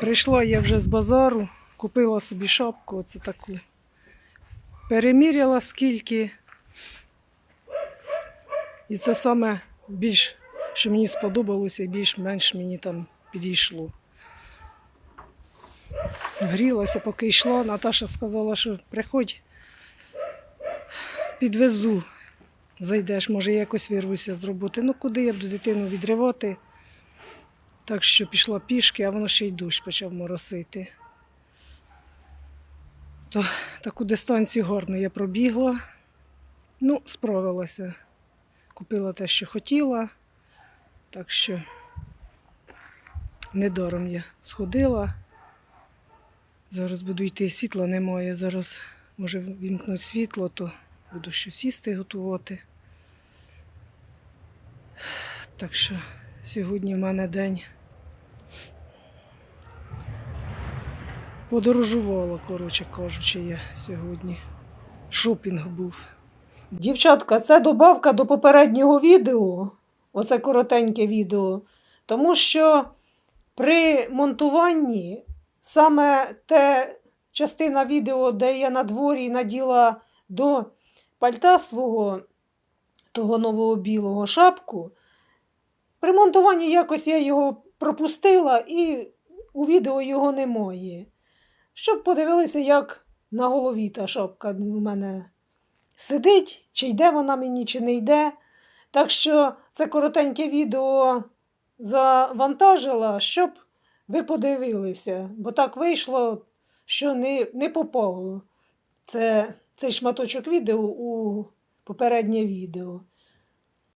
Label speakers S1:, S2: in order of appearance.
S1: Прийшла я вже з базару, купила собі шапку, оце таку. Переміряла скільки. І це саме більш, що мені сподобалося, і більш-менш мені там підійшло. Грілася, поки йшла. Наташа сказала, що приходь, підвезу. Зайдеш, може, якось вирвуся з роботи. Ну, куди я буду дитину відривати? Так що пішла пішки, а воно ще й дощ почав моросити. То таку дистанцію гарно я пробігла. Ну, справилася. Купила те, що хотіла. Так що недаром я сходила. Зараз буду йти, світла немає. Зараз може вімкнуть світло, то буду щось їсти готувати. Так що сьогодні в мене день. Подорожувала, коротше кажучи, я сьогодні. Шопінг був. Дівчатка, це добавка до попереднього відео. Оце коротеньке відео. Тому що при монтуванні саме те частина відео, де я на дворі наділа до пальта свого того нового білого шапку, при монтуванні якось я його пропустила і у відео його немає. Щоб подивилися, як на голові та шапка у мене сидить, чи йде вона мені, чи не йде. Так що це коротеньке відео завантажила, щоб ви подивилися, бо так вийшло, що не, не попало це, цей шматочок відео у попереднє відео.